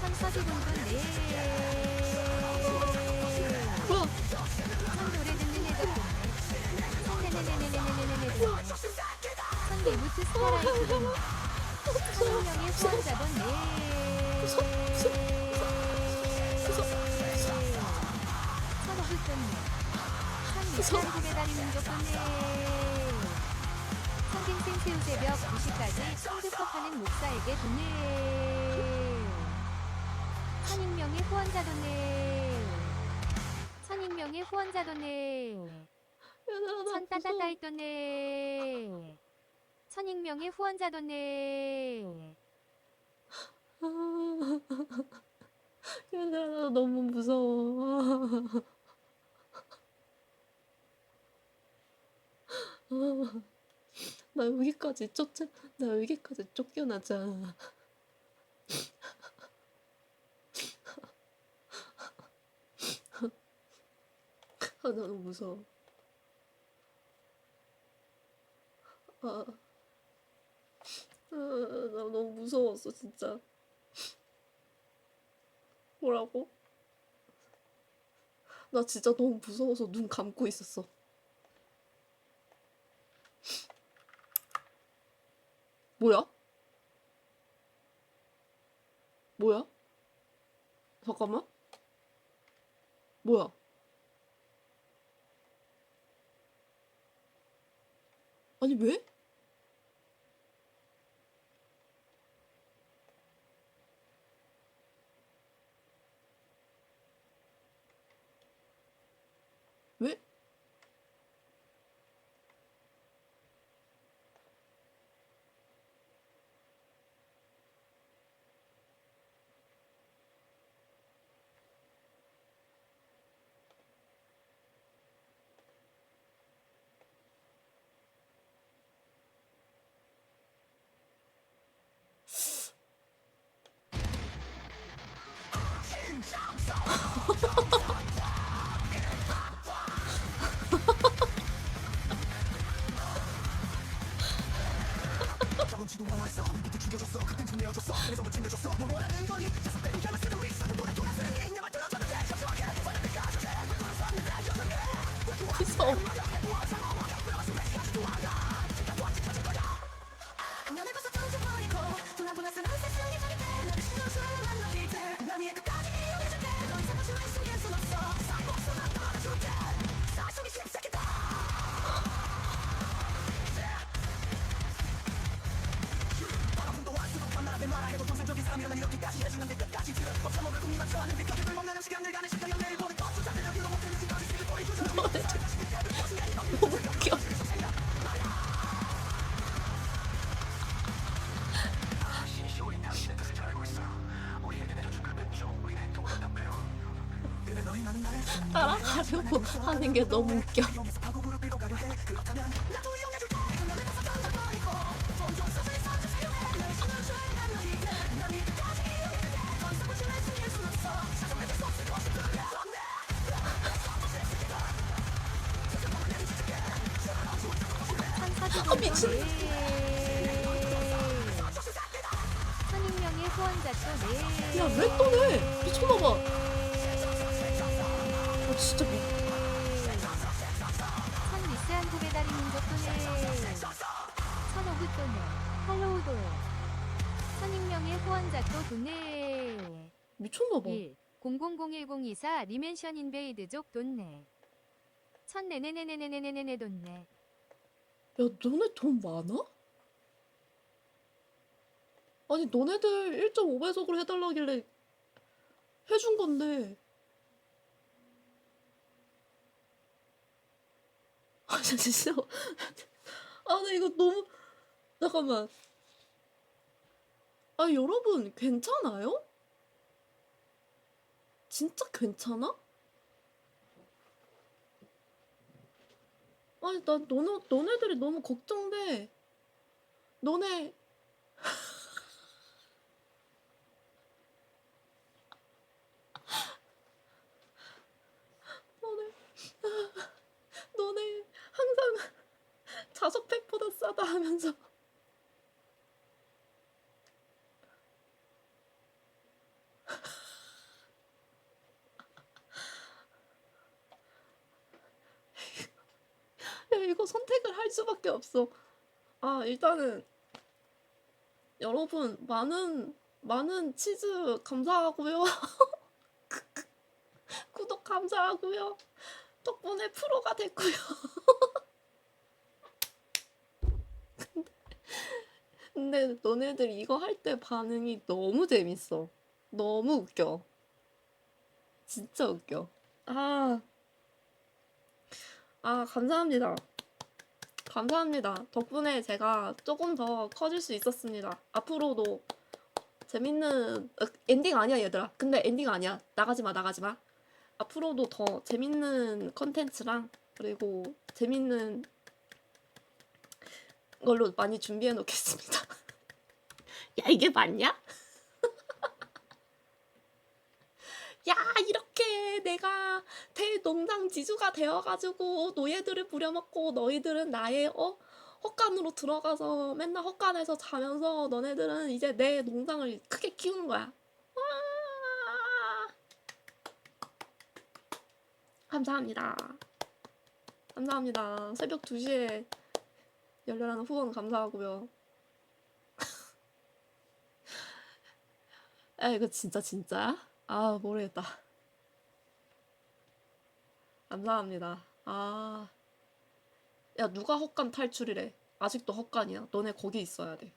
선서지 동돈 네. 뭐야? 선 노래 듣는 애들 동네. 네네네네네네네네. 선 데부트 스타라이트 동네. 선명의 후원자돈 네. 선호국 동네. 구배다리 민족 동네. 선생생 새우 새벽 2시까지 성급법하는 목사에게 돈네. 선익명의 후원자 돈네. 선익명의 후원자 돈네. 얘들아, 나선 무서워. 따따따이 돈네. 선익명의 후원자 돈네. 아, 얘들아, 나 너무 무서워. 아, 나 여기까지 쫓아, 나 여기까지 쫓겨나자. 아, 나 너무 무서워. 아, 아, 나 너무 무서웠어, 진짜. 뭐라고? 나 진짜 너무 무서워서 눈 감고 있었어. 뭐야? 뭐야? 잠깐만. 뭐야? 아니, 왜? 왜? 내어줬어. 손에서 붙임 내줬어? 뭘 원하는 거니? 자석 때린 결말 쓰는 위 사는 노래 돌아서 내가 만들어줬는데 잠시만요 원하는 가족들 왜 그런 사람이 다. 줬는데 왜 그런 사람이 다 따라가려고 하는 게 너무 웃겨. 아, 미친. 선익명의 후원자 또 네. 야, 왜또 내? 미쳤나봐. 아, 진짜 미... 선 미스한 구배다리 민족 도네 선오구 도네 할로우 도네 선익명의 후원자 또 도네 미쳤나봐. 1 000124 리멘션 인베이드족 돈네 천 네네네네네네네네 돈네 야, 너네 돈 많아? 아니, 너네들 1.5배속으로 해달라길래 해준 건데. 아, 진짜. 아, 나 이거 너무. 잠깐만. 아, 여러분, 괜찮아요? 진짜 괜찮아? 아니, 나 너네, 너네들이 너무 걱정돼. 너네. 너네. 너네 항상 하면서 야, 이거 선택을 할 수밖에 없어. 아, 일단은 여러분 많은 많은 치즈 감사하고요. 구독 감사하고요. 덕분에 프로가 됐고요. 근데 너네들 이거 할 때 반응이 너무 재밌어. 너무 웃겨. 진짜 웃겨. 아, 아, 감사합니다. 감사합니다. 덕분에 제가 조금 더 커질 수 있었습니다. 앞으로도 재밌는 어, 엔딩 아니야 얘들아. 근데 엔딩 아니야. 나가지 마, 나가지 마. 앞으로도 더 재밌는 컨텐츠랑 그리고 재밌는 걸로 많이 준비해 놓겠습니다. 야, 이게 맞냐? 야, 이렇게 내가 대농장 지주가 되어가지고 노예들을 부려먹고 너희들은 나의 어? 헛간으로 들어가서 맨날 헛간에서 자면서 너네들은 이제 내 농장을 크게 키우는 거야. 와! 감사합니다. 감사합니다. 새벽 2시에 열렬한 후원 감사하고요. 야, 이거 진짜 진짜야? 아, 모르겠다. 감사합니다. 아. 야, 누가 헛간 탈출이래? 아직도 헛간이야. 너네 거기 있어야 돼.